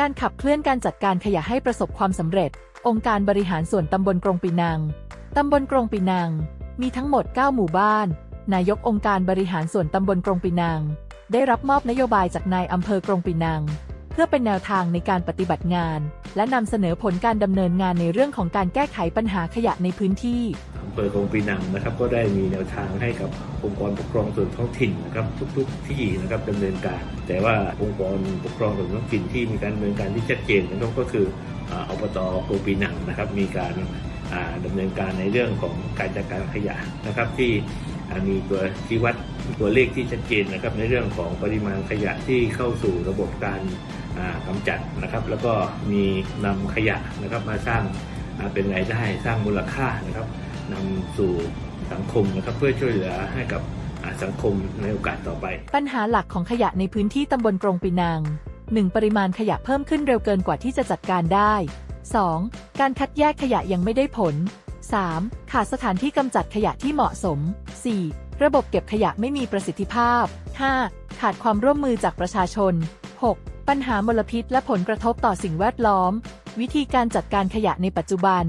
การขับเคลื่อนการจัดการขยะให้ประสบความสำเร็จ องค์การบริหารส่วนตำบลกรงปีนัง ตำบลกรงปีนัง มีทั้งหมด 9 หมู่บ้าน นายกองค์การบริหารส่วนตำบลกรงปีนัง ได้รับมอบนโยบายจากนายอำเภอกรงปีนัง เพื่อเป็นแนวทางในการปฏิบัติงาน และนำเสนอผลการดำเนินงานในเรื่องของการแก้ไขปัญหาขยะในพื้นที่อำเภอคงปีนังนะครับ ก็ได้มีแนวทางให้กับองค์กรปกครองส่วนท้องถิ่นนะครับ ทุก ๆ ที่นะครับดำเนินการ แต่ว่าองค์กรปกครองส่วนท้องถิ่นที่มีการดำเนินการที่ชัดเจนนะครับก็คืออ่าอบตคงปีนังนะครับ มีการอ่าดำเนินการในเรื่องของการจัดการขยะนะครับ ที่มีตัวชี้วัดตัวเลขที่ชัดเจนนะครับ ในเรื่องของปริมาณขยะที่เข้าสู่ระบบการ อ่ากำจัดนะครับ แล้วก็มีนำขยะนะครับมาสร้างเป็นรายได้สร้างมูลค่านะครับนำสู่สังคมนะครับเพื่อช่วยเหลือให้กับสังคมในโอกาสต่อไป ปัญหาหลักของขยะในพื้นที่ตำบลกรงปีนัง 1. ปริมาณขยะเพิ่มขึ้นเร็วเกินกว่าที่จะจัดการได้ 2. การคัดแยกขยะยังไม่ได้ผล 3. ขาดสถานที่กำจัดขยะที่เหมาะสม 4. ระบบเก็บขยะไม่มีประสิทธิภาพ 5. ขาดความร่วมมือจากประชาชน 6. ปัญหามลพิษและผลกระทบต่อสิ่งแวดล้อม วิธีการจัดการขยะในปัจจุบัน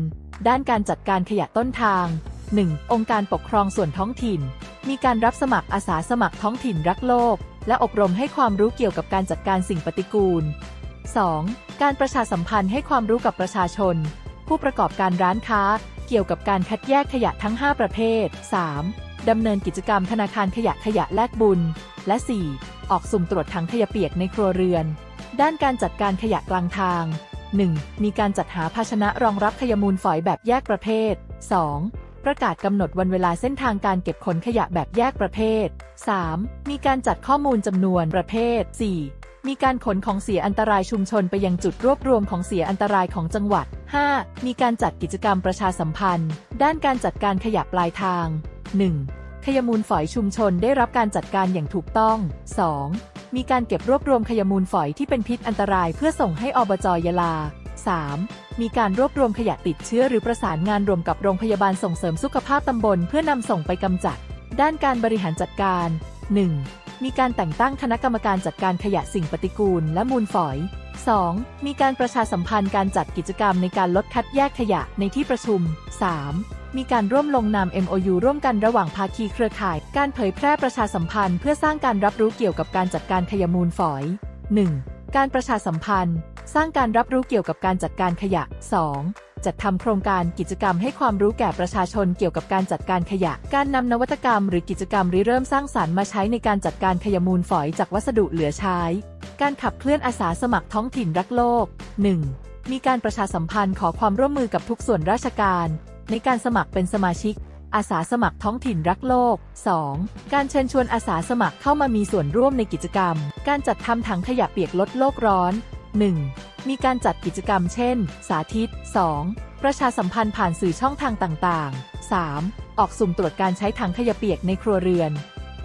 ด้านการจัดการขยะต้นทาง 1. องค์การปกครองส่วนท้องถิ่น มีการรับสมัครอาสาสมัครท้องถิ่นรักโลก และอบรมให้ความรู้เกี่ยวกับการจัดการสิ่งปฏิกูล 2. การประชาสัมพันธ์ให้ความรู้กับประชาชน ผู้ประกอบการร้านค้า เกี่ยวกับการคัดแยกขยะทั้ง 5 ประเภท 3. ดำเนินกิจกรรมธนาคารขยะขยะแลกบุญ และ 4. ออกสุ่มตรวจถังขยะเปียกในครัวเรือน ด้านการจัดการขยะกลางทาง 1. มีการจัดหาภาชนะรองรับขยะมูลฝอยแบบแยกประเภท 2. ประกาศกำหนดวันเวลาเส้นทางการเก็บขนขยะแบบแยกประเภท 3. มีการจัดข้อมูลจำนวนประเภท 4. มีการขนของเสียอันตรายชุมชนไปยังจุดรวบรวมของเสียอันตรายของจังหวัด 5. มีการจัดกิจกรรมประชาสัมพันธ์ ด้านการจัดการขยะปลายทาง 1. ขยะมูลฝอยชุมชนได้รับการจัดการอย่างถูกต้อง 2. มีการเก็บรวบรวมขยะมูลฝอยที่เป็นพิษอันตรายเพื่อส่งให้อบจยะลา 3. มีการรวบรวมขยะติดเชื้อหรือประสานงานรวมกับโรงพยาบาลส่งเสริมสุขภาพตำบลเพื่อนำส่งไปกำจัด ด้านการบริหารจัดการ 1. มีการแต่งตั้งคณะกรรมการจัดการขยะสิ่งปฏิกูลและมูลฝอย 2. มีการประชาสัมพันธ์การจัดกิจกรรมในการลดคัดแยกขยะในที่ประชุม 3. มีการร่วมลงนาม MOU ร่วมกันระหว่างภาคีเครือข่าย การเผยแพร่ประชาสัมพันธ์ เพื่อสร้างการรับรู้เกี่ยวกับการจัดการขยะมูลฝอย 1. การประชาสัมพันธ์ สร้างการรับรู้เกี่ยวกับการจัดการขยะ 2. จัดทำโครงการกิจกรรมให้ความรู้แก่ประชาชนเกี่ยวกับการจัดการขยะ การนำนวัตกรรมหรือกิจกรรมริเริ่มสร้างสารรค์มาใช้ในการจัดการขยะมูลฝอยจากวัสดุเหลือใช้ การขับเคลื่อนอาสาสมัครท้องถิ่นรักโลก 1. มีการประชาสัมพันธ์ขอความร่วมมือกับทุกส่วนราชการในการสมัครเป็นสมาชิก อาสาสมัครท้องถิ่นรักโลก 2. การเชิญชวนอาสาสมัครเข้ามามีส่วนร่วมในกิจกรรม การจัดทำถังขยะเปียกลดโลกร้อน 1. มีการจัดกิจกรรมเช่น สาธิต 2. ประชาสัมพันธ์ผ่านสื่อช่องทางต่างๆ 3. ออกสุ่มตรวจการใช้ถังขยะเปียกในครัวเรือน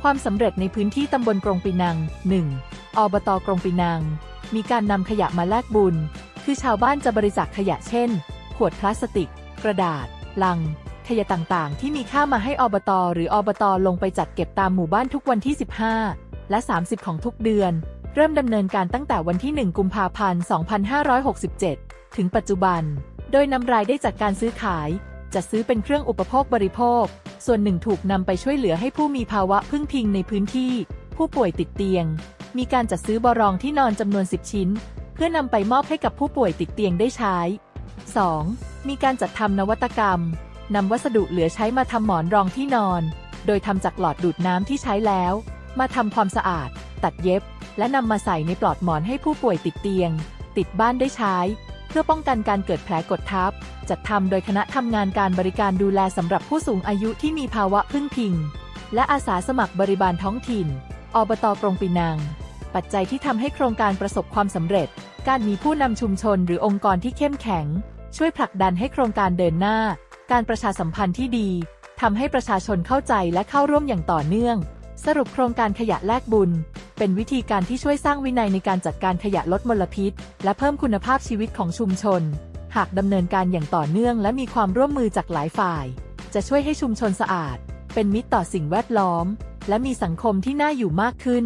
ความสำเร็จในพื้นที่ตำบลกรงปีนัง 1. อบตกรงปีนัง มีการนำขยะมาแลกบุญ คือชาวบ้านจะบริจาคขยะเช่น ขวดพลาสติก กระดาษ ลัง ขยะต่างๆ ที่มีค่ามาให้อบต หรืออบตลงไปจัดเก็บตามหมู่บ้านทุกวันที่ 15 และ 30 ของทุกเดือน เริ่มดำเนินการตั้งแต่วันที่ 1 กุมภาพันธ์ 2567 ถึงปัจจุบัน โดยนำรายได้จากการซื้อขาย จัดซื้อเป็นเครื่องอุปโภคบริโภค ส่วนหนึ่งถูกนำไปช่วยเหลือให้ผู้มีภาวะพึ่งพิงในพื้นที่ ผู้ป่วยติดเตียง มีการจัดซื้อบรองที่นอนจำนวน 10 ชิ้น เพื่อนำไปมอบให้กับผู้ป่วยติดเตียงได้ใช้ 2. มีการจัดทำนวัตกรรมนำวัสดุเหลือใช้มาทำหมอนรองที่นอน โดยทำจากหลอดดูดน้ำที่ใช้แล้ว มาทำความสะอาด ตัดเย็บ และนำมาใส่ในปลอดหมอนให้ผู้ป่วยติดเตียง ติดบ้านได้ใช้ เพื่อป้องกันการเกิดแผลกดทับ จัดทำโดยคณะทำงานการบริการดูแลสำหรับผู้สูงอายุที่มีภาวะพึ่งพิง และอาสาสมัครบริบาลท้องถิ่น อบตกรงปีนัง ปัจจัยที่ทำให้โครงการประสบความสำเร็จ การมีผู้นำชุมชนหรือองค์กรที่เข้มแข็ง ช่วยผลักดันให้โครงการเดินหน้า การประชาสัมพันธ์ที่ดีทำให้ประชาชนเข้าใจและเข้าร่วมอย่างต่อเนื่อง สรุปโครงการขยะแลกบุญ เป็นวิธีการที่ช่วยสร้างวินัยในการจัดการขยะลดมลพิษ และเพิ่มคุณภาพชีวิตของชุมชน หากดำเนินการอย่างต่อเนื่อง และมีความร่วมมือจากหลายฝ่าย จะช่วยให้ชุมชนสะอาด เป็นมิตรต่อสิ่งแวดล้อม และมีสังคมที่น่าอยู่มากขึ้น